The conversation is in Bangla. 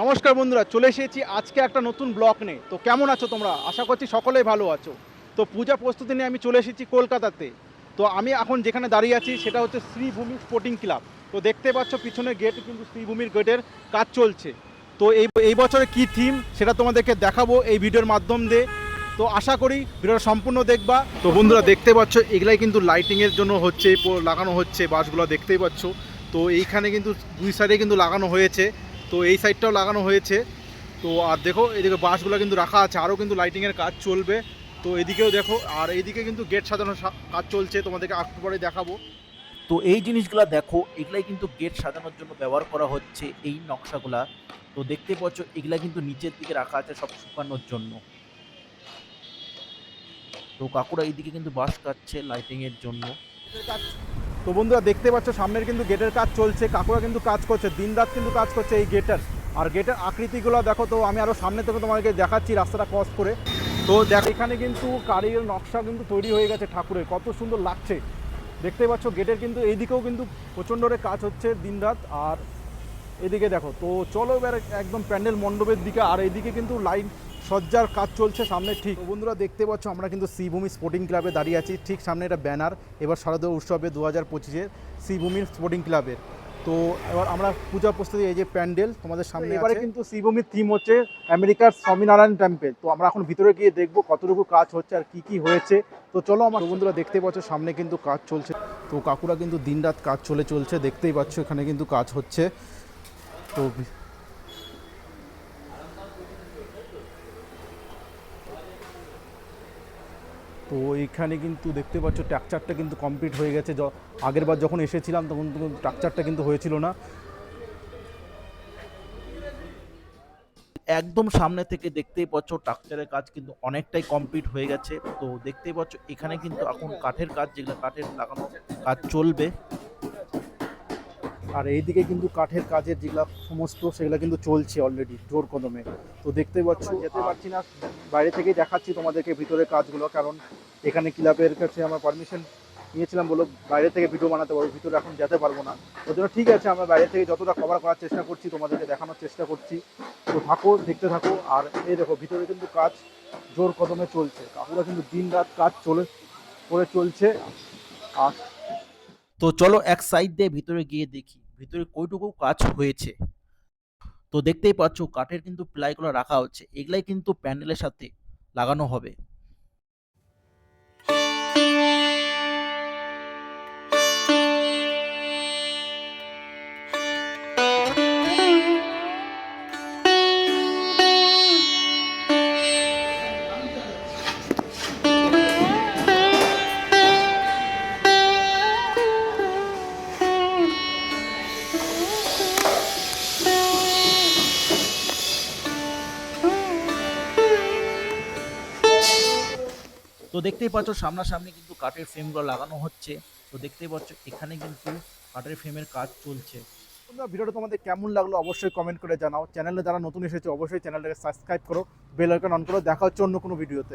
নমস্কার বন্ধুরা, চলে এসেছি আজকে একটা নতুন ব্লগ নিয়ে। তো কেমন আছো তোমরা? আশা করছি সকলেই ভালো আছো। তো পূজা প্রস্তুতি নিয়ে আমি চলে এসেছি কলকাতাতে। তো আমি এখন যেখানে দাঁড়িয়ে আছি সেটা হচ্ছে শ্রীভূমি স্পোর্টিং ক্লাব। তো দেখতে পাচ্ছ পিছনে গেট কিন্তু শ্রীভূমির গেটের কাজ চলছে। তো এই এই বছরে কী থিম সেটা তোমাদেরকে দেখাবো এই ভিডিওর মাধ্যম দিয়ে। তো আশা করি ভিডিওটা সম্পূর্ণ দেখবা। তো বন্ধুরা, দেখতে পাচ্ছ এগুলাই কিন্তু লাইটিংয়ের জন্য হচ্ছে, লাগানো হচ্ছে, বাসগুলো দেখতেই পাচ্ছ। তো এইখানে কিন্তু দুই সাইডে কিন্তু লাগানো হয়েছে। তো এই সাইডটাও লাগানো হয়েছে। তো আর দেখো, এদিকে বাসগুলো কিন্তু রাখা আছে, আরও কিন্তু লাইটিংয়ের কাজ চলবে। তো এদিকেও দেখো, আর এইদিকে কিন্তু গেট সাজানোর কাজ চলছে, তোমাদেরকে একটু পরে দেখাবো। তো এই জিনিসগুলা দেখো, এগুলাই কিন্তু গেট সাজানোর জন্য ব্যবহার করা হচ্ছে, এই নকশাগুলা। তো দেখতে পাচ্ছ, এগুলা কিন্তু নিচের দিকে রাখা আছে, সব শুকানোর জন্য। তো কাকুরা এইদিকে কিন্তু বাস কাটছে লাইটিংয়ের জন্য। তো বন্ধুরা দেখতে পাচ্ছ, সামনের কিন্তু গেটের কাজ চলছে, কাকুরা কিন্তু কাজ করছে দিন রাত কিন্তু কাজ করছে এই গেটের আর গেটের আকৃতিগুলো দেখো তো, আমি আরও সামনে থেকে তোমাকে দেখাচ্ছি রাস্তাটা ক্রস করে। তো দেখ, এখানে কিন্তু কারিগর নকশা কিন্তু তৈরি হয়ে গেছে ঠাকুরের, কত সুন্দর লাগছে। দেখতে পাচ্ছ গেটের কিন্তু এইদিকেও কিন্তু প্রচণ্ডরে কাজ হচ্ছে দিনরাত, আর এদিকে দেখো তো চলো এবার একদম প্যান্ডেল মণ্ডপের দিকে আর এইদিকে কিন্তু লাইন সজ্জার কাজ চলছে সামনে ঠিক। বন্ধুরা দেখতে পাচ্ছ আমরা কিন্তু শ্রীভূমি স্পোর্টিং ক্লাবে দাঁড়িয়ে আছি ঠিক সামনে এটা ব্যানার এবার শারদীয় উৎসবে দু হাজার পঁচিশের শ্রীভূমির স্পোর্টিং ক্লাবের তো এবার আমরা পূজা প্রস্তুতি এই যে প্যান্ডেল তোমাদের সামনে এবারে কিন্তু শ্রীভূমির থিম হচ্ছে আমেরিকার স্বামীনারায়ণ টেম্পল তো আমরা এখন ভিতরে গিয়ে দেখব কতটুকু কাজ হচ্ছে আর কি কি হয়েছে। তো চলো আমার বন্ধুরা দেখতে পাচ্ছ সামনে কিন্তু কাজ চলছে। তো কাকুরা কিন্তু দিনরাত কাজ চলে চলছে দেখতেই পাচ্ছ এখানে কিন্তু কাজ হচ্ছে। তো তো এইখানে কিন্তু দেখতে পাচ্ছ ট্রাকচারটা কিন্তু কমপ্লিট হয়ে গেছে। য- আগের বার যখন এসেছিলাম তখন ট্রাকচারটা কিন্তু হয়েছিল না। একদম সামনে থেকে দেখতেই পাচ্ছ ট্রাকচারের কাজ কিন্তু অনেকটাই কমপ্লিট হয়ে গেছে। তো দেখতেই পাচ্ছ এখানে কিন্তু এখন কাঠের কাজ যেগুলো কাঠের লাগানো কাজ চলবে। আর এইদিকে কিন্তু কাঠের কাজের যেগুলো সমস্ত সেগুলো কিন্তু চলছে অলরেডি জোর কদমে। তো দেখতে পাচ্ছ, যেতে পারছি না। বাইরে থেকেই দেখাচ্ছি তোমাদেরকে ভিতরের কাজগুলো, কারণ এখানে ক্লাবের কাছে আমার পারমিশন নিয়েছিলাম বলো, বাইরে থেকে ভিডিও বানাতে পারব, ভিতরে এখন যেতে পারব না। ওর জন্য ঠিক আছে, আমরা বাইরে থেকে যতটা কভার করার চেষ্টা করছি, তোমাদেরকে দেখানোর চেষ্টা করছি। তো থাকো, দেখতে থাকো, আর এই দেখো, ভিতরে কিন্তু কাজ জোর কদমে চলছে। কাকুরা কিন্তু দিন রাত কাজ চলে, করে চলছে। আর তো চলো এক সাইড দিয়ে ভিতরে গিয়ে দেখি। ভিতরে কইটুকু কাজ হয়েছে। তো দেখতেই পাচ্ছ, কাঠের কিন্তু প্লাইগুলো রাখা হচ্ছে। এগুলাই কিন্তু প্যান্ডেলের সাথে লাগানো হবে। তো দেখতেই পাচ্ছ সামনাসামনি কিন্তু কাঠের ফ্রেমগুলো লাগানো হচ্ছে। তো দেখতেই পাচ্ছ এখানে কিন্তু কাঠের ফ্রেমের কাজ চলছে। তোমরা ভিডিওটা তোমাদের কেমন লাগল অবশ্যই কমেন্ট করে জানাও। চ্যানেলে যারা নতুন এসেছে, অবশ্যই চ্যানেলটাকে সাবস্ক্রাইব করো বেল আইকন অন করো। দেখা হচ্ছে অন্য কোনো ভিডিওতে